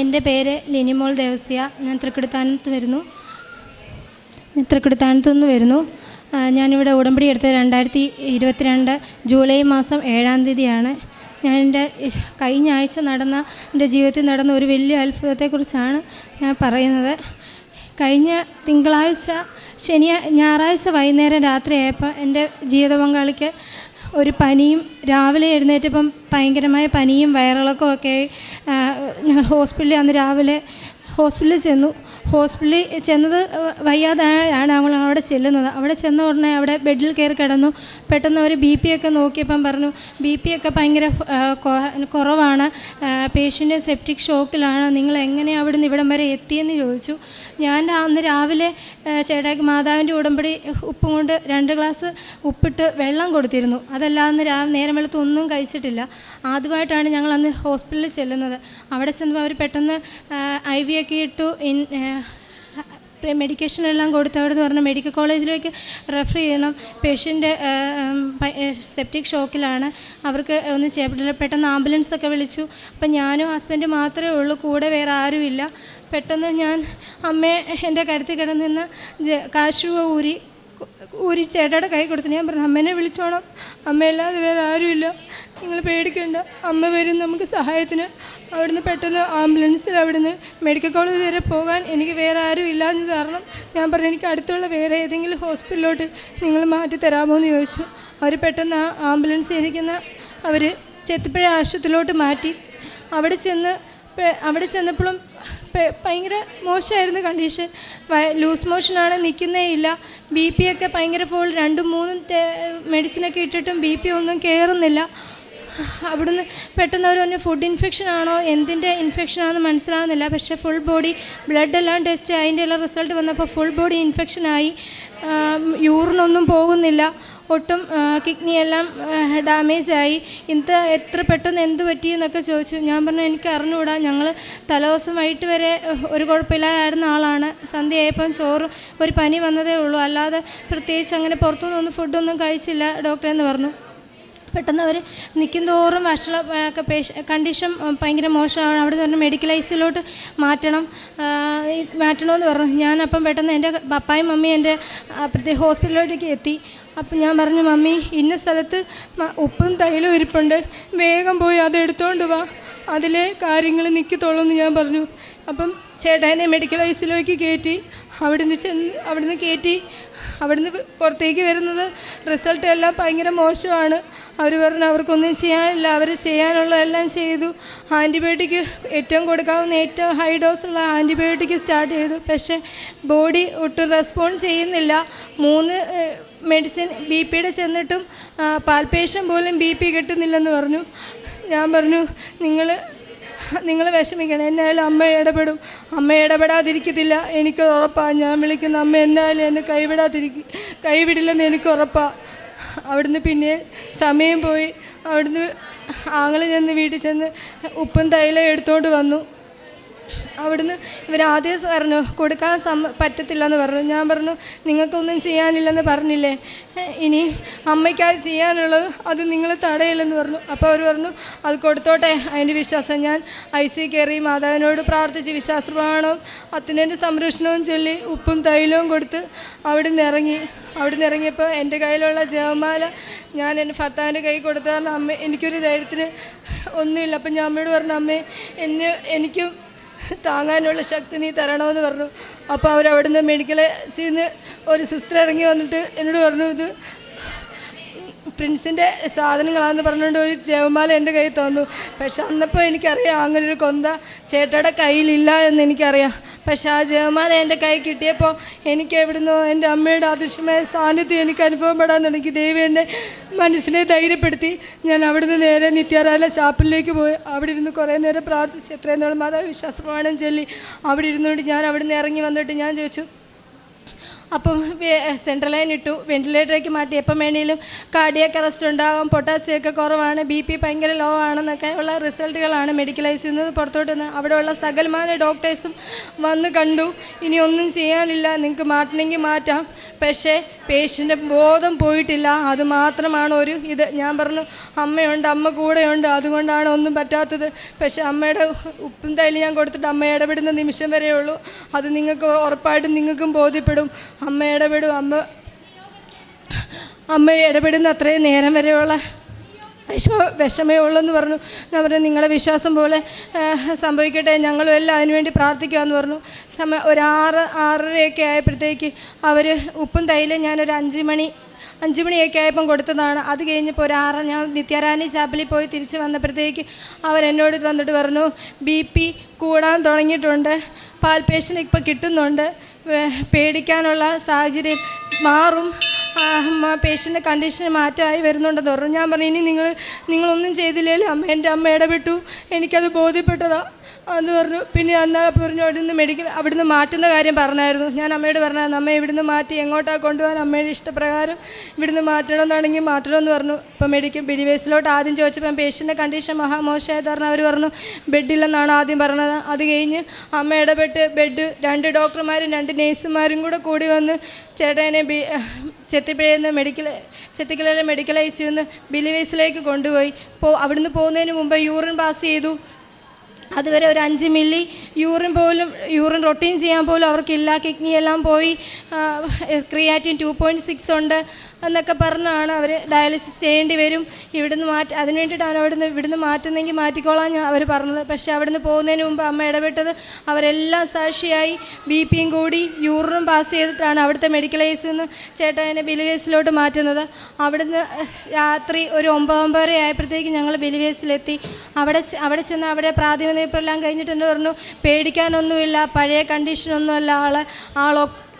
എന്റെ പേര് ലിനിമോൾ ദേവസ്യ. ഞാൻ തൃക്കടുത്താനത്ത് വരുന്നു. തൃക്കടുത്താനത്തു നിന്ന് വരുന്നു. ഞാനിവിടെ ഉടമ്പടി എടുത്തത് രണ്ടായിരത്തി ഇരുപത്തിരണ്ട് ജൂലൈ മാസം ഏഴാം തീയതിയാണ്. ഞാൻ എന്റെ കഴിഞ്ഞ ആഴ്ച നടന്ന എന്റെ ജീവിതത്തിൽ നടന്ന ഒരു വലിയ അത്ഭുതത്തെക്കുറിച്ചാണ് ഞാൻ പറയുന്നത്. കഴിഞ്ഞ തിങ്കളാഴ്ച ശനിയാ ഞായറാഴ്ച വൈകുന്നേരം രാത്രിയായപ്പോൾ എന്റെ ജീവിത പങ്കാളിക്ക് ഒരു പനിയും രാവിലെ എഴുന്നേറ്റപ്പം ഭയങ്കരമായ പനിയും വയറിളക്കവും ഒക്കെ ഞങ്ങൾ ഹോസ്പിറ്റലിൽ അന്ന് രാവിലെ ഹോസ്പിറ്റലിൽ ചെന്നു. ഹോസ്പിറ്റലിൽ ചെന്നത് വയ്യാതാണ് നമ്മൾ അവിടെ ചെല്ലുന്നത്. അവിടെ ചെന്ന ഉടനെ അവിടെ ബെഡിൽ കയറി കിടന്നു. പെട്ടെന്ന് അവർ ബി പി ഒക്കെ നോക്കിയപ്പം പറഞ്ഞു ബി പി ഒക്കെ ഭയങ്കര കുറവാണ്. പേഷ്യന്റ് സെപ്റ്റിക് ഷോക്കിലാണ്. നിങ്ങൾ എങ്ങനെയാണ് അവിടെ നിന്ന് ഇവിടം വരെ എത്തിയെന്ന് ചോദിച്ചു. ഞാൻ അന്ന് രാവിലെ ആ, ചേട്ടാക്ക് മാതാവിന്റെ ഉടമ്പടി ഉപ്പും കൊണ്ട് രണ്ട് ഗ്ലാസ് ഉപ്പിട്ട് വെള്ളം കൊടുത്തിരുന്നു. അതല്ലാതെ അന്ന് രാ നേരം വെളുത്ത് ഒന്നും കഴിച്ചിട്ടില്ല. ആദ്യമായിട്ടാണ് ഞങ്ങൾ അന്ന് ഹോസ്പിറ്റലിൽ ചെല്ലുന്നത്. അവിടെ ചെന്നപ്പോൾ അവർ പെട്ടെന്ന് ഐ വി ഒക്കെ ഇട്ടു. ഇൻ മെഡിക്കേഷൻ എല്ലാം കൊടുത്ത് അവിടെ പറഞ്ഞു മെഡിക്കൽ കോളേജിലേക്ക് റെഫർ ചെയ്യണം. പേഷ്യന്റ് സെപ്റ്റിക് ഷോക്കിലാണ് അവർക്ക് ഒന്നും ചെയ്യപ്പെട്ടില്ല പെട്ടെന്ന് ആംബുലൻസ് ഒക്കെ വിളിച്ചു. അപ്പം ഞാനും ഹസ്ബൻഡ് മാത്രമേ ഉള്ളൂ കൂടെ വേറെ ആരുമില്ല പെട്ടെന്ന് ഞാൻ അമ്മയെ എന്റെ കരുത്തിൽ കിടന്നിന്ന് കാശുവ ഊരി ഊരി ചേട്ടയുടെ കൈ കൊടുത്തു ഞാൻ പറഞ്ഞു അമ്മേനെ വിളിച്ചോണം. അമ്മയല്ലാതെ വേറെ ആരുമില്ല. നിങ്ങൾ പേടിക്കണ്ട. അമ്മ വരും നമുക്ക് സഹായത്തിന്. അവിടുന്ന് പെട്ടെന്ന് ആംബുലൻസിൽ അവിടുന്ന് മെഡിക്കൽ കോളേജ് വരെ പോകാൻ എനിക്ക് വേറെ ആരും ഇല്ലാന്ന് കാരണം ഞാൻ പറഞ്ഞു എനിക്ക് അടുത്തുള്ള വേറെ ഏതെങ്കിലും ഹോസ്പിറ്റലിലോട്ട് നിങ്ങൾ മാറ്റി തരാമോ എന്ന് ചോദിച്ചു. അവർ പെട്ടെന്ന് ആ ആംബുലൻസ് ഇരിക്കുന്ന അവർ ചെത്തിപ്പുഴ ആശുപത്രിയിലോട്ട് മാറ്റി. അവിടെ ചെന്ന് അവിടെ ചെന്നപ്പോഴും ഭയങ്കര മോശമായിരുന്നു കണ്ടീഷൻ ലൂസ് മോഷനാണ് നിൽക്കുന്നേ ഇല്ല. ബി പി ഒക്കെ ഭയങ്കര ഫുൾ രണ്ടും മൂന്നും മെഡിസിനൊക്കെ ഇട്ടിട്ടും ബി പി ഒന്നും കയറുന്നില്ല അവിടുന്ന് പെട്ടെന്ന് അവർ പറഞ്ഞു ഫുഡ് ഇൻഫെക്ഷൻ ആണോ? എന്തിന്റെ ഇൻഫെക്ഷൻ ആണെന്ന് മനസ്സിലാകുന്നില്ല പക്ഷേ ഫുൾ ബോഡി ബ്ലഡ് എല്ലാം ടെസ്റ്റ് അതിന്റെ എല്ലാം റിസൾട്ട് വന്നപ്പോൾ ഫുൾ ബോഡി ഇൻഫെക്ഷൻ ഇൻഫെക്ഷനായി യൂറിനൊന്നും പോകുന്നില്ല. ഒട്ടും കിഡ്നിയെല്ലാം ഡാമേജ് ആയി ഇന്നത്തെ എത്ര പെട്ടെന്ന് എന്ത് പറ്റി എന്നൊക്കെ ചോദിച്ചു. ഞാൻ പറഞ്ഞു എനിക്ക് അറിഞ്ഞുകൂടാ. ഞങ്ങൾ തലേദിവസം വൈകിട്ട് വരെ ഒരു കുഴപ്പമില്ലാതായിരുന്ന ആളാണ്. സന്ധ്യയായപ്പം ചോറും ഒരു പനി വന്നതേ ഉള്ളൂ. അല്ലാതെ പ്രത്യേകിച്ച് അങ്ങനെ പുറത്തുനിന്നൊന്നും ഫുഡൊന്നും കഴിച്ചില്ല ഡോക്ടറെ എന്ന് പറഞ്ഞു. പെട്ടെന്ന് അവർ നിൽക്കുന്തോറും വഷള ഒക്കെ പേഷ കണ്ടീഷൻ ഭയങ്കര മോശമാണ്. അവിടെ നിന്ന് മെഡിക്കലൈസിലോട്ട് മാറ്റണം. മാറ്റണമെന്ന് പറഞ്ഞു. ഞാനപ്പം പെട്ടെന്ന് എന്റെ പപ്പായും മമ്മിയും എന്റെ പ്രത്യേക ഹോസ്പിറ്റലിലോട്ടേക്ക് എത്തി. അപ്പം ഞാൻ പറഞ്ഞു മമ്മി ഇന്ന സ്ഥലത്ത് ഉപ്പും തൈലും ഇരിപ്പുണ്ട്. വേഗം പോയി അത് എടുത്തുകൊണ്ട് വാ. അതിലെ കാര്യങ്ങൾ നിൽക്കത്തുള്ളൂ എന്ന് ഞാൻ പറഞ്ഞു. അപ്പം ചേട്ടാനെ മെഡിക്കൽ ഐസിയിലേക്ക് കയറ്റി അവിടുന്ന് ചെന്ന് അവിടുന്ന് കയറ്റി അവിടുന്ന് പുറത്തേക്ക് വരുന്നത് റിസൾട്ട് എല്ലാം ഭയങ്കര മോശമാണ്. അവർ പറഞ്ഞു അവർക്കൊന്നും ചെയ്യാനില്ല. അവർ ചെയ്യാനുള്ളതെല്ലാം ചെയ്തു. ആന്റിബയോട്ടിക് ഏറ്റവും കൊടുക്കാവുന്ന ഏറ്റവും ഹൈ ഡോസുള്ള ആന്റിബയോട്ടിക് സ്റ്റാർട്ട് ചെയ്തു. പക്ഷേ ബോഡി ഒട്ടും റെസ്പോണ്ട് ചെയ്യുന്നില്ല. മൂന്ന് മെഡിസിൻ ബി പിയുടെ ചെന്നിട്ടും പാൽപേഷൻ പോലും ബി പി കിട്ടുന്നില്ലെന്ന് പറഞ്ഞു. ഞാൻ പറഞ്ഞു നിങ്ങൾ നിങ്ങൾ വിഷമിക്കണം എന്നായാലും അമ്മ ഇടപെടും. അമ്മ ഇടപെടാതിരിക്കത്തില്ല എനിക്ക് ഉറപ്പാണ് ഞാൻ വിളിക്കുന്ന അമ്മ എന്നായാലും എന്നെ കൈവിടാതിരിക്കും കൈവിടില്ലെന്ന് എനിക്ക് ഉറപ്പാണ് അവിടുന്ന് പിന്നെ സമയം പോയി. അവിടുന്ന് ആങ്ങൾ ചെന്ന് വീട്ടിൽ ചെന്ന് ഉപ്പും തൈലം എടുത്തുകൊണ്ട് വന്നു. അവിടുന്ന് ഇവർ ആദ്യം പറഞ്ഞു കൊടുക്കാൻ സമ്മ പറ്റത്തില്ലെന്ന് പറഞ്ഞു. ഞാൻ പറഞ്ഞു നിങ്ങൾക്കൊന്നും ചെയ്യാനില്ലെന്ന് പറഞ്ഞില്ലേ? ഇനി അമ്മയ്ക്കത് ചെയ്യാനുള്ളത് അത് നിങ്ങൾ തടയില്ലെന്ന് പറഞ്ഞു. അപ്പോൾ അവർ പറഞ്ഞു അത് കൊടുത്തോട്ടെ അതിന്റെ വിശ്വാസം ഞാൻ ഐ സി കയറി മാതാവിനോട് പ്രാർത്ഥിച്ച് വിശ്വാസപ്രമാണവും അത്തിനേന്റെ സംരക്ഷണവും ചൊല്ലി ഉപ്പും തൈലവും കൊടുത്ത് അവിടുന്ന് ഇറങ്ങി. അവിടുന്ന് ഇറങ്ങിയപ്പോൾ എന്റെ കയ്യിലുള്ള ജപമാല ഞാൻ എന്റെ ഭർത്താവിന്റെ കൈ കൊടുത്ത കാരണം അമ്മ എനിക്കൊരു ധൈര്യത്തിന് ഒന്നുമില്ല. അപ്പം ഞാൻ അമ്മയോട് പറഞ്ഞു അമ്മേ എന്നെ എനിക്കും താങ്ങാനുള്ള ശക്തി നീ തരണമെന്ന് പറഞ്ഞു. അപ്പോൾ അവരവിടുന്ന് മെഡിക്കൽ നിന്ന് ഒരു സിസ്റ്റർ ഇറങ്ങി വന്നിട്ട് എന്നോട് പറഞ്ഞു ഇത് പ്രിൻസിന്റെ സാധനങ്ങളാണെന്ന് പറഞ്ഞുകൊണ്ട് ഒരു ജവമാല എന്റെ കയ്യിൽ തന്നു. പക്ഷെ അന്നപ്പോൾ എനിക്കറിയാം അങ്ങനെ ഒരു കൊന്ത ചേട്ടയുടെ കയ്യിലില്ല എന്ന് എനിക്കറിയാം. പക്ഷെ ആ ജയമാല എന്റെ കൈ കിട്ടിയപ്പോൾ എനിക്ക് എവിടുന്നോ എന്റെ അമ്മയുടെ അദൃശ്യമായ സാന്നിധ്യം എനിക്ക് അനുഭവപ്പെടാൻ തുടങ്ങി ദേവി എന്റെ മനസ്സിനെ ധൈര്യപ്പെടുത്തി. ഞാൻ അവിടുന്ന് നേരെ നിത്യാരായ ചാപ്പലിലേക്ക് പോയി. അവിടെ ഇരുന്ന് കുറേ നേരം പ്രാർത്ഥിച്ച് എത്രയും നാൾ മാതാവ് വിശ്വാസപ്രമാണം ചൊല്ലി. അവിടെ ഇരുന്നുകൊണ്ട് ഞാൻ അവിടുന്ന് ഇറങ്ങി വന്നിട്ട് ഞാൻ ചോദിച്ചു അപ്പം സെൻട്രൽ ലൈൻ ഇട്ടു. വെന്റിലേറ്ററിലേക്ക് മാറ്റി. എപ്പം വേണേലും കാർഡിയക്ക് അറസ്റ്റ് ഉണ്ടാവും. പൊട്ടാസ്യം ഒക്കെ കുറവാണ്. ബി പി ഭയങ്കര ലോ ആണെന്നൊക്കെ ഉള്ള റിസൾട്ടുകളാണ് മെഡിക്കലൈസ് ചെയ്യുന്നത്. പുറത്തോട്ട് നിന്ന് അവിടെയുള്ള സകലമായ ഡോക്ടേഴ്സും വന്ന് കണ്ടു. ഇനി ഒന്നും ചെയ്യാനില്ല. നിങ്ങൾക്ക് മാറ്റണമെങ്കിൽ മാറ്റാം. പക്ഷേ പേഷ്യന്റെ ബോധം പോയിട്ടില്ല. അതുമാത്രമാണ് ഒരു ഇത്. ഞാൻ പറഞ്ഞു അമ്മയുണ്ട് അമ്മ കൂടെയുണ്ട്. അതുകൊണ്ടാണ് ഒന്നും പറ്റാത്തത്. പക്ഷേ അമ്മയുടെ ഉപ്പും തൈൽ ഞാൻ കൊടുത്തിട്ട് അമ്മ ഇടപെടുന്ന നിമിഷം വരെയുള്ളൂ അത് നിങ്ങൾക്ക് ഉറപ്പായിട്ടും നിങ്ങൾക്കും ബോധ്യപ്പെടും. അമ്മ ഇടപെടും. അമ്മ അമ്മ ഇടപെടുന്ന അത്രയും നേരം വരെയുള്ള വിഷമ വിഷമേ പറഞ്ഞു. ഞാൻ പറഞ്ഞു നിങ്ങളുടെ വിശ്വാസം പോലെ സംഭവിക്കട്ടെ. ഞങ്ങളും എല്ലാം അതിനുവേണ്ടി പ്രാർത്ഥിക്കാമെന്ന് പറഞ്ഞു. സമയം ഒരു ആറ് ആറരയൊക്കെ ആയപ്പോഴത്തേക്ക് അവർ ഉപ്പും തൈലും ഞാനൊരു അഞ്ച് മണി അഞ്ച് മണിയൊക്കെ ആയപ്പം കൊടുത്തതാണ്. അത് കഴിഞ്ഞപ്പോൾ ഒരു ആറ് ഞാൻ നിത്യാരാണി ചാപ്പലിൽ പോയി തിരിച്ച് വന്നപ്പോഴത്തേക്ക് അവരെന്നോട് വന്നിട്ട് പറഞ്ഞു ബി പി കൂടാൻ തുടങ്ങിയിട്ടുണ്ട്. പാൽപേഷൻ ഇപ്പോൾ കിട്ടുന്നുണ്ട്. പേടിക്കാനുള്ള സാഹചര്യം മാറും. പേഷ്യന്റെ കണ്ടീഷൻ മാറ്റമായി വരുന്നുണ്ടെന്ന് പറഞ്ഞു ഞാൻ പറഞ്ഞു ഇനി നിങ്ങൾ നിങ്ങളൊന്നും ചെയ്തില്ലേലും അമ്മ എന്റെ അമ്മ ഇടപെട്ടു. എനിക്കത് ബോധ്യപ്പെട്ടതാ. എന്ന് പറഞ്ഞു പിന്നെ അന്ന് പറഞ്ഞു അവിടുന്ന് മെഡിക്കൽ അവിടുന്ന് മാറ്റുന്ന കാര്യം പറഞ്ഞായിരുന്നു. ഞാൻ അമ്മയോട് പറഞ്ഞായിരുന്നു അമ്മ ഇവിടുന്ന് മാറ്റി എങ്ങോട്ടാണ് കൊണ്ടുപോകാൻ അമ്മയുടെ ഇഷ്ടപ്രകാരം ഇവിടുന്ന് മാറ്റണമെന്നാണെങ്കിൽ മാറ്റണമെന്ന് പറഞ്ഞു. ഇപ്പം മെഡിക്കൽ ബിഡിവേസിലോട്ട് ആദ്യം ചോദിച്ചപ്പോൾ പേഷ്യന്റെ കണ്ടീഷൻ മഹാമോശമായത് പറഞ്ഞു അവർ പറഞ്ഞു ബെഡില്ലെന്നാണ് ആദ്യം പറഞ്ഞത്. അത് കഴിഞ്ഞ് അമ്മ ഇടപെട്ട് ബെഡ് രണ്ട് ഡോക്ടർമാരും രണ്ട് നേഴ്സുമാരും കൂടെ കൂടി വന്ന് ചേട്ടനെ ബി ചെത്തിപ്പുഴയിൽ മെഡിക്കൽ ചെത്തിക്കലയിലെ മെഡിക്കൽ ഐ സിന്ന് ബിലിവേസിലേക്ക് കൊണ്ടുപോയി. പോ അവിടുന്ന് പോകുന്നതിന് മുമ്പ് യൂറിൻ പാസ് ചെയ്തു. അതുവരെ ഒരു അഞ്ച് മില്ലി യൂറിൻ പോലും യൂറിൻ റൊട്ടീൻ ചെയ്യാൻ പോലും അവർക്കില്ല. കിഡ്നി എല്ലാം പോയി. ക്രിയാറ്റിൻ ടു പോയിന്റ് സിക്സ് ഉണ്ട് എന്നൊക്കെ പറഞ്ഞാണ് അവർ ഡയാലിസിസ് ചെയ്യേണ്ടി വരും. ഇവിടുന്ന് മാറ്റി അതിന് വേണ്ടിയിട്ടാണ് അവിടുന്ന് ഇവിടുന്ന് മാറ്റുന്നെങ്കിൽ മാറ്റിക്കോളാം അവർ പറഞ്ഞത്. പക്ഷേ അവിടുന്ന് പോകുന്നതിന് മുമ്പ് അമ്മ ഇടപെട്ടത് അവരെല്ലാം സാക്ഷിയായി. ബി പിയും കൂടി യൂറിനും പാസ് ചെയ്തിട്ടാണ് അവിടുത്തെ മെഡിക്കൽ കേസിൽ നിന്ന് എന്നെ ബിലിവേസിലോട്ട് മാറ്റുന്നത്. അവിടുന്ന് രാത്രി ഒരു ഒമ്പത് ഒമ്പതര ആയപ്പോഴത്തേക്ക് ഞങ്ങൾ ബിലിവേസിലെത്തി അവിടെ അവിടെ ചെന്ന് അവിടെ പ്രാഥമിക കഴിഞ്ഞിട്ട് കഴിഞ്ഞിട്ടുണ്ട് പറഞ്ഞു. പേടിക്കാനൊന്നുമില്ല പഴയ കണ്ടീഷനൊന്നുമല്ല. ആൾ ആൾ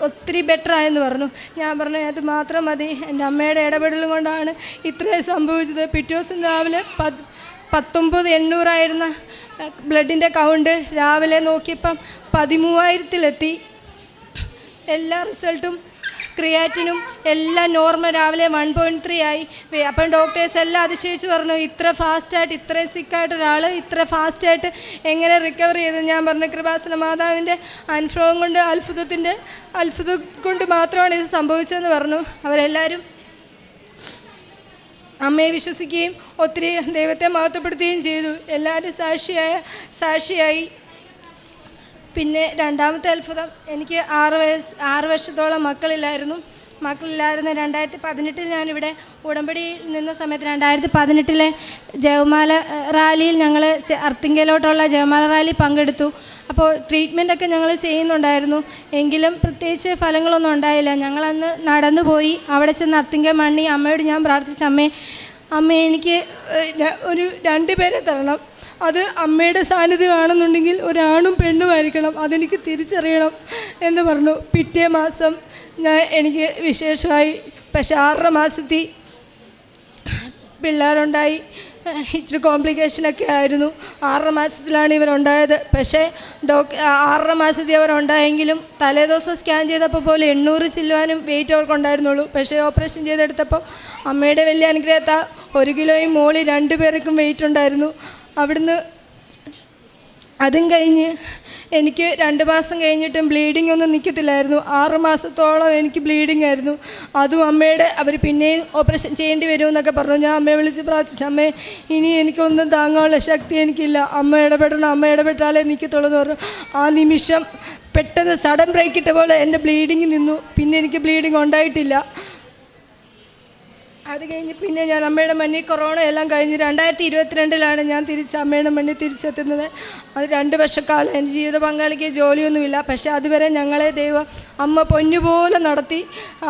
ഒത്തിരി ബെറ്റർ ആയെന്ന് പറഞ്ഞു. ഞാൻ പറഞ്ഞു അത് മാത്രം മതി. എന്റെ അമ്മയുടെ ഇടപെടലും കൊണ്ടാണ് ഇത്രയും സംഭവിച്ചത്. പിറ്റേ ദിവസം രാവിലെ പത് പത്തൊമ്പത് എണ്ണൂറായിരുന്ന ബ്ലഡിന്റെ കൗണ്ട് രാവിലെ നോക്കിയപ്പം പതിമൂവായിരത്തിലെത്തി. എല്ലാ റിസൾട്ടും ക്രിയാറ്റിനും എല്ലാം നോർമൽ രാവിലെ വൺ പോയിന്റ് ത്രീ ആയി. അപ്പം ഡോക്ടേഴ്സ് എല്ലാം അതിശയിച്ച് പറഞ്ഞു ഇത്ര ഫാസ്റ്റായിട്ട് ഇത്രയും സിക്കായിട്ട് ഒരാൾ ഇത്ര ഫാസ്റ്റായിട്ട് എങ്ങനെ റിക്കവർ ചെയ്ത്? ഞാൻ പറഞ്ഞു കൃപാസന മാതാവിന്റെ അനുഭവം കൊണ്ട് അത്ഭുതത്തിന്റെ അത്ഭുതം കൊണ്ട് മാത്രമാണ് ഇത് സംഭവിച്ചതെന്ന് പറഞ്ഞു. അവരെല്ലാവരും അമ്മയെ വിശ്വസിക്കുകയും ഒത്തിരി ദൈവത്തെ മഹത്വപ്പെടുത്തുകയും ചെയ്തു. എല്ലാവരും സാക്ഷിയായ സാക്ഷിയായി. പിന്നെ രണ്ടാമത്തെ അത്ഭുതം. എനിക്ക് ആറ് വയസ്സ് ആറ് വർഷത്തോളം മക്കളില്ലായിരുന്നു. മക്കളില്ലായിരുന്ന രണ്ടായിരത്തി പതിനെട്ടിൽ ഞാനിവിടെ ഉടമ്പടിയിൽ നിന്ന സമയത്ത് രണ്ടായിരത്തി പതിനെട്ടിലെ ജവമാല റാലിയിൽ ഞങ്ങൾ അർത്തിങ്കയിലോട്ടുള്ള ജവമാല റാലി പങ്കെടുത്തു. അപ്പോൾ ട്രീറ്റ്മെന്റൊക്കെ ഞങ്ങൾ ചെയ്യുന്നുണ്ടായിരുന്നു. എങ്കിലും പ്രത്യേകിച്ച് ഫലങ്ങളൊന്നും ഉണ്ടായില്ല. ഞങ്ങളന്ന് നടന്നു പോയി അവിടെ ചെന്ന് അർത്തിങ്കൽ മണ്ണി അമ്മയോട് ഞാൻ പ്രാർത്ഥിച്ച അമ്മേ അമ്മ എനിക്ക് ഒരു രണ്ട് പേരെ തരണം. അത് അമ്മയുടെ സാന്നിധ്യമാണെന്നുണ്ടെങ്കിൽ ഒരാണും പെണ്ണുമായിരിക്കണം. അതെനിക്ക് തിരിച്ചറിയണം എന്ന് പറഞ്ഞു. പിറ്റേ മാസം ഞാൻ എനിക്ക് വിശേഷമായി പക്ഷെ ആറര മാസത്തിൽ പിള്ളേരുണ്ടായി. ഇച്ചിരി കോംപ്ലിക്കേഷനൊക്കെ ആയിരുന്നു. ആറര മാസത്തിലാണ് ഇവരുണ്ടായത്. പക്ഷേ ഡോക്ടർ ആറര മാസത്തിൽ അവരുണ്ടായെങ്കിലും തലേദിവസം സ്കാൻ ചെയ്തപ്പോൾ പോലെ എണ്ണൂറ് ചില്ലുവാനും വെയിറ്റ് അവർക്കുണ്ടായിരുന്നുള്ളൂ. പക്ഷേ ഓപ്പറേഷൻ ചെയ്തെടുത്തപ്പോൾ അമ്മയുടെ വലിയ അനുഗ്രഹത്താൽ ഒരു കിലോയും മോളി രണ്ടു പേർക്കും വെയിറ്റ് ഉണ്ടായിരുന്നു. അവിടുന്ന് അതും കഴിഞ്ഞ് എനിക്ക് രണ്ട് മാസം കഴിഞ്ഞിട്ടും ബ്ലീഡിംഗ് ഒന്നും നിൽക്കത്തില്ലായിരുന്നു ആറ് മാസത്തോളം എനിക്ക് ബ്ലീഡിംഗ് ആയിരുന്നു. അതും അമ്മയുടെ അവർ പിന്നെയും ഓപ്പറേഷൻ ചെയ്യേണ്ടി വരുമെന്നൊക്കെ പറഞ്ഞു. ഞാൻ അമ്മയെ വിളിച്ച് പ്രാർത്ഥിച്ചു. അമ്മേ ഇനി എനിക്കൊന്നും താങ്ങാനുള്ള ശക്തി എനിക്കില്ല. അമ്മ ഇടപെടണം. അമ്മ ഇടപെട്ടാലേ നിൽക്കത്തുള്ളൂ എന്ന് പറഞ്ഞു. ആ നിമിഷം പെട്ടെന്ന് സഡൻ ബ്രേക്ക് ഇട്ട പോലെ എന്റെ ബ്ലീഡിങ് നിന്നു. പിന്നെ എനിക്ക് ബ്ലീഡിങ് ഉണ്ടായിട്ടില്ല. അത് കഴിഞ്ഞ് പിന്നെ ഞാൻ അമ്മയുടെ മണ്ണിൽ കൊറോണ എല്ലാം കഴിഞ്ഞ് രണ്ടായിരത്തി ഇരുപത്തിരണ്ടിലാണ് ഞാൻ തിരിച്ച് അമ്മയുടെ മണ്ണിൽ തിരിച്ചെത്തുന്നത്. അത് രണ്ട് വർഷക്കാലം എന്റെ ജീവിത പങ്കാളിക്ക് ജോലിയൊന്നുമില്ല. പക്ഷേ അതുവരെ ഞങ്ങളെ ദൈവം അമ്മ പൊന്നുപോലെ നടത്തി.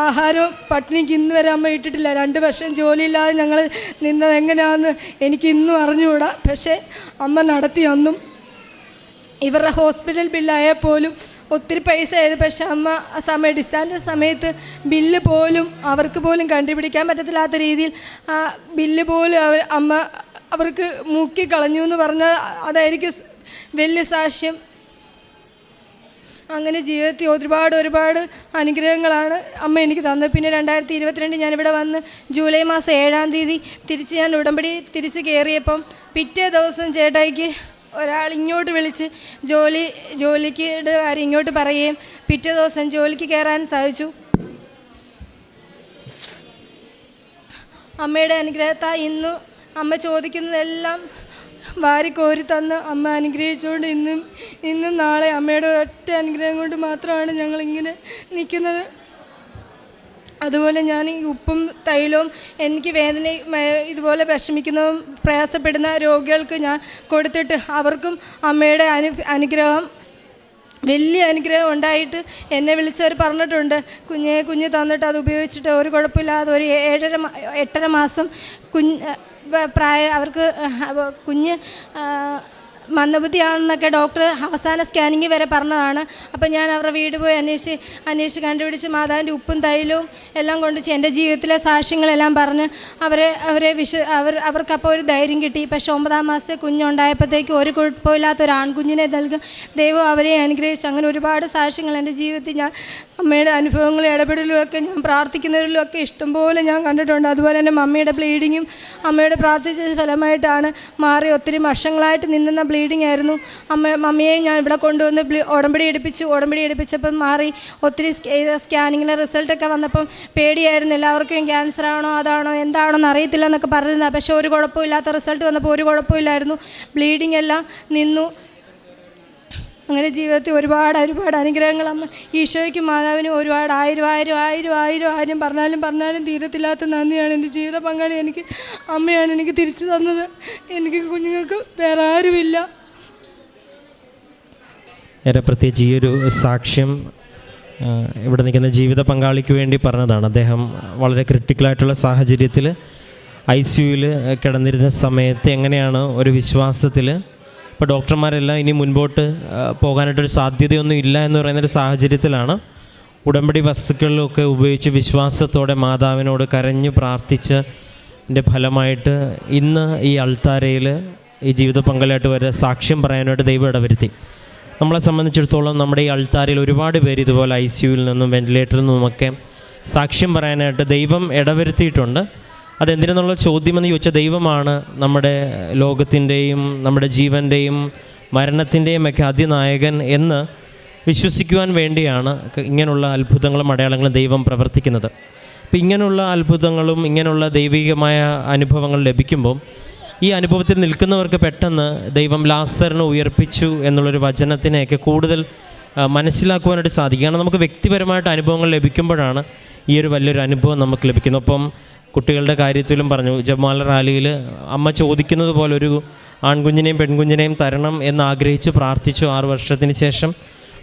ആഹാരവും പട്ടിണിക്ക് ഇന്ന് വരെ അമ്മ ഇട്ടിട്ടില്ല. രണ്ട് വർഷം ജോലിയില്ലാതെ ഞങ്ങൾ നിന്നത് എങ്ങനെയാണെന്ന് എനിക്ക് ഇന്നും അറിഞ്ഞുകൂടാ. പക്ഷേ അമ്മ നടത്തി അന്നും ഇവരുടെ ഹോസ്പിറ്റൽ ബില്ലായാൽ പോലും ഒത്തിരി പൈസ ആയത്. പക്ഷെ അമ്മ ആ സമയം ഡിസ്ചാർജ് സമയത്ത് ബില്ല് പോലും അവർക്ക് പോലും കണ്ടുപിടിക്കാൻ പറ്റത്തില്ലാത്ത രീതിയിൽ ആ ബില്ല് പോലും അവർ അമ്മ അവർക്ക് മൂക്കി കളഞ്ഞു എന്ന് പറഞ്ഞാൽ അതായിരിക്കും വലിയ സാക്ഷ്യം. അങ്ങനെ ജീവിതത്തിൽ ഒരുപാട് ഒരുപാട് അനുഗ്രഹങ്ങളാണ് അമ്മ എനിക്ക് തന്നത്. പിന്നെ രണ്ടായിരത്തി ഇരുപത്തിരണ്ട് ഞാനിവിടെ വന്ന് ജൂലൈ മാസം ഏഴാം തീയതി തിരിച്ച് ഞാൻ ഉടമ്പടി തിരിച്ച് കയറിയപ്പം പിറ്റേ ദിവസം ചേട്ടായിക്ക് ഒരാൾ ഇങ്ങോട്ട് വിളിച്ച് ജോലി ജോലിക്ക് കാര്യം ഇങ്ങോട്ട് പറയുകയും പിറ്റേ ദിവസം ജോലിക്ക് കയറാൻ സാധിച്ചു. അമ്മയുടെ അനുഗ്രഹത്താൽ ഇന്നും അമ്മ ചോദിക്കുന്നതെല്ലാം വാരിക്കോരി തന്ന് അമ്മ അനുഗ്രഹിച്ചുകൊണ്ട് ഇന്നും ഇന്നും നാളെ അമ്മയുടെ ഒറ്റ അനുഗ്രഹം കൊണ്ട് മാത്രമാണ് ഞങ്ങൾ ഇങ്ങനെ നിൽക്കുന്നത്. അതുപോലെ ഞാൻ ഈ ഉപ്പും തൈലവും എനിക്ക് വേദന ഇതുപോലെ വിഷമിക്കുന്ന പ്രയാസപ്പെടുന്ന രോഗികൾക്ക് ഞാൻ കൊടുത്തിട്ട് അവർക്കും അമ്മയുടെ അനു അനുഗ്രഹം വലിയ അനുഗ്രഹം ഉണ്ടായിട്ട് എന്നെ വിളിച്ചവർ പറഞ്ഞിട്ടുണ്ട്. കുഞ്ഞെ കുഞ്ഞ് തന്നിട്ട് അത് ഉപയോഗിച്ചിട്ട് ഒരു കുഴപ്പമില്ലാതെ ഒരു ഏഴര എട്ടര മാസം കുഞ്ഞ് പ്രായ അവർക്ക് അവ- കുഞ്ഞ് മന്ദബുദ്ധിയാണെന്നൊക്കെ ഡോക്ടർ അവസാന സ്കാനിങ് വരെ പറഞ്ഞതാണ്. അപ്പം ഞാൻ അവരുടെ വീട് പോയി അന്വേഷിച്ച് അന്വേഷിച്ച് കണ്ടുപിടിച്ച് മാതാവിന്റെ ഉപ്പും തൈലവും എല്ലാം കൊണ്ട് എന്റെ ജീവിതത്തിലെ സാക്ഷ്യങ്ങളെല്ലാം പറഞ്ഞ് അവരെ അവരെ വിശ്വ അവർ അവർക്കപ്പോൾ ഒരു ധൈര്യം കിട്ടി. പക്ഷേ ഒമ്പതാം മാസത്തെ കുഞ്ഞുണ്ടായപ്പോഴത്തേക്ക് ഒരു കുഴപ്പമില്ലാത്ത ഒരു ആൺകുഞ്ഞിനെ നൽകും ദൈവം അവരെ അനുഗ്രഹിച്ച്. അങ്ങനെ ഒരുപാട് സാക്ഷ്യങ്ങൾ എന്റെ ജീവിതത്തിൽ ഞാൻ അമ്മയുടെ അനുഭവങ്ങളും ഇടപെടലും ഒക്കെ ഞാൻ പ്രാർത്ഥിക്കുന്നവരിലും ഒക്കെ ഇഷ്ടംപോലെ ഞാൻ കണ്ടിട്ടുണ്ട്. അതുപോലെ തന്നെ മമ്മിയുടെ ബ്ലീഡിങ്ങും അമ്മയുടെ പ്രാർത്ഥിച്ച ഫലമായിട്ടാണ് മാറി ഒത്തിരി വർഷങ്ങളായിട്ട് നിന്നുന്ന ബ്ലീഡിംഗ് ആയിരുന്നു. അമ്മ മമ്മിയെയും ഞാൻ ഇവിടെ കൊണ്ടുവന്ന് ഉടമ്പടി എടുപ്പിച്ചു. ഉടമ്പടി എടുപ്പിച്ചപ്പം മാറി ഒത്തിരി സ്കാനിങ്ങിലെ റിസൾട്ടൊക്കെ വന്നപ്പം പേടിയായിരുന്നു. എല്ലാവർക്കും ക്യാൻസർ ആണോ അതാണോ എന്താണോ എന്നറിയത്തില്ല എന്നൊക്കെ പറഞ്ഞിരുന്നത്. പക്ഷേ ഒരു കുഴപ്പമില്ലാത്ത റിസൾട്ട് വന്നപ്പോൾ ഒരു കുഴപ്പമില്ലായിരുന്നു. ബ്ലീഡിംഗ് എല്ലാം നിന്നു. അങ്ങനെ ജീവിതത്തിൽ ഒരുപാട് ഒരുപാട് അനുഗ്രഹങ്ങൾ അമ്മ ഈശോയ്ക്കും മാതാവിനും ഒരുപാട് ആയിരം ആയിരം ആയിരം ആയിരം ആയിരം പറഞ്ഞാലും പറഞ്ഞാലും തീരത്തില്ലാത്ത നന്ദിയാണ് എന്റെ ജീവിത പങ്കാളി എനിക്ക് അമ്മയാണ് എനിക്ക് തിരിച്ചു തന്നത്. എനിക്ക് കുഞ്ഞുങ്ങൾക്ക് വേറെ ആരുമില്ല. ഏറെ പ്രത്യേകിച്ച് ഈ ഒരു സാക്ഷ്യം ഇവിടെ നിൽക്കുന്ന ജീവിത പങ്കാളിക്ക് വേണ്ടി പറഞ്ഞതാണ്. അദ്ദേഹം വളരെ ക്രിട്ടിക്കലായിട്ടുള്ള സാഹചര്യത്തിൽ ഐ സിയുയിൽ കിടന്നിരുന്ന സമയത്ത് എങ്ങനെയാണ് ഒരു വിശ്വാസത്തിൽ ഇപ്പോൾ ഡോക്ടർമാരെല്ലാം ഇനി മുൻപോട്ട് പോകാനായിട്ടൊരു സാധ്യതയൊന്നും ഇല്ല എന്ന് പറയുന്നൊരു സാഹചര്യത്തിലാണ് ഉടമ്പടി വസ്തുക്കളിലൊക്കെ ഉപയോഗിച്ച് വിശ്വാസത്തോടെ മാതാവിനോട് കരഞ്ഞു പ്രാർത്ഥിച്ച് എന്റെ ഫലമായിട്ട് ഇന്ന് ഈ അൾത്താരയിൽ ഈ ജീവിത പങ്കാളിയായിട്ട് വരെ സാക്ഷ്യം പറയാനായിട്ട് ദൈവം ഇടവരുത്തി. നമ്മളെ സംബന്ധിച്ചിടത്തോളം നമ്മുടെ ഈ അൾത്താരയിൽ ഒരുപാട് പേര് ഇതുപോലെ ഐ സിയുവിൽ നിന്നും വെന്റിലേറ്ററിൽ നിന്നുമൊക്കെ സാക്ഷ്യം പറയാനായിട്ട് ദൈവം ഇടവരുത്തിയിട്ടുണ്ട്. അതെന്തിനെന്നുള്ള ചോദ്യമെന്ന് ചോദിച്ചാൽ ദൈവമാണ് നമ്മുടെ ലോകത്തിന്റെയും നമ്മുടെ ജീവന്റെയും മരണത്തിന്റെയും ഒക്കെ അതിനായകൻ എന്ന് വിശ്വസിക്കുവാൻ വേണ്ടിയാണ് ഇങ്ങനെയുള്ള അത്ഭുതങ്ങളും അടയാളങ്ങളും ദൈവം പ്രവർത്തിക്കുന്നത്. അപ്പം ഇങ്ങനെയുള്ള അത്ഭുതങ്ങളും ഇങ്ങനെയുള്ള ദൈവികമായ അനുഭവങ്ങൾ ലഭിക്കുമ്പോൾ ഈ അനുഭവത്തിൽ നിൽക്കുന്നവർക്ക് പെട്ടെന്ന് ദൈവം ലാസറിനെ ഉയർപ്പിച്ചു എന്നുള്ളൊരു വചനത്തിനെയൊക്കെ കൂടുതൽ മനസ്സിലാക്കുവാനായിട്ട് സാധിക്കും. കാരണം നമുക്ക് വ്യക്തിപരമായിട്ട് അനുഭവങ്ങൾ ലഭിക്കുമ്പോഴാണ് ഈ ഒരു വലിയൊരു അനുഭവം നമുക്ക് ലഭിക്കുന്നത്. ഒപ്പം കുട്ടികളുടെ കാര്യത്തിലും പറഞ്ഞു. ജമാല റാലിയിൽ അമ്മ ചോദിക്കുന്നത് പോലെ ഒരു ആൺകുഞ്ഞിനെയും പെൺകുഞ്ഞിനെയും തരണം എന്ന് ആഗ്രഹിച്ച് പ്രാർത്ഥിച്ചു ആറ് വർഷത്തിന് ശേഷം.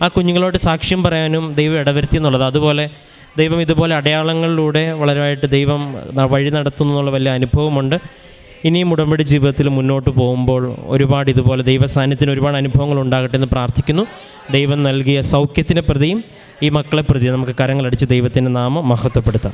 ആ കുഞ്ഞുങ്ങളോട് സാക്ഷ്യം പറയാനും ദൈവം ഇടവരുത്തി എന്നുള്ളത്. അതുപോലെ ദൈവം ഇതുപോലെ അടയാളങ്ങളിലൂടെ വളരെയായിട്ട് ദൈവം വഴി നടത്തുന്നു എന്നുള്ള വലിയ അനുഭവമുണ്ട്. ഇനിയും ഉടമ്പടി ജീവിതത്തിൽ മുന്നോട്ട് പോകുമ്പോൾ ഒരുപാട് ഇതുപോലെ ദൈവ സാന്നിധ്യത്തിന് ഒരുപാട് അനുഭവങ്ങൾ ഉണ്ടാകട്ടെ എന്ന് പ്രാർത്ഥിക്കുന്നു. ദൈവം നൽകിയ സൗഖ്യത്തിനെ പ്രതിയും ഈ മക്കളെ പ്രതിയും. നമുക്ക് കരങ്ങളടിച്ച് ദൈവത്തിന്റെ നാമം മഹത്വപ്പെടുത്താം.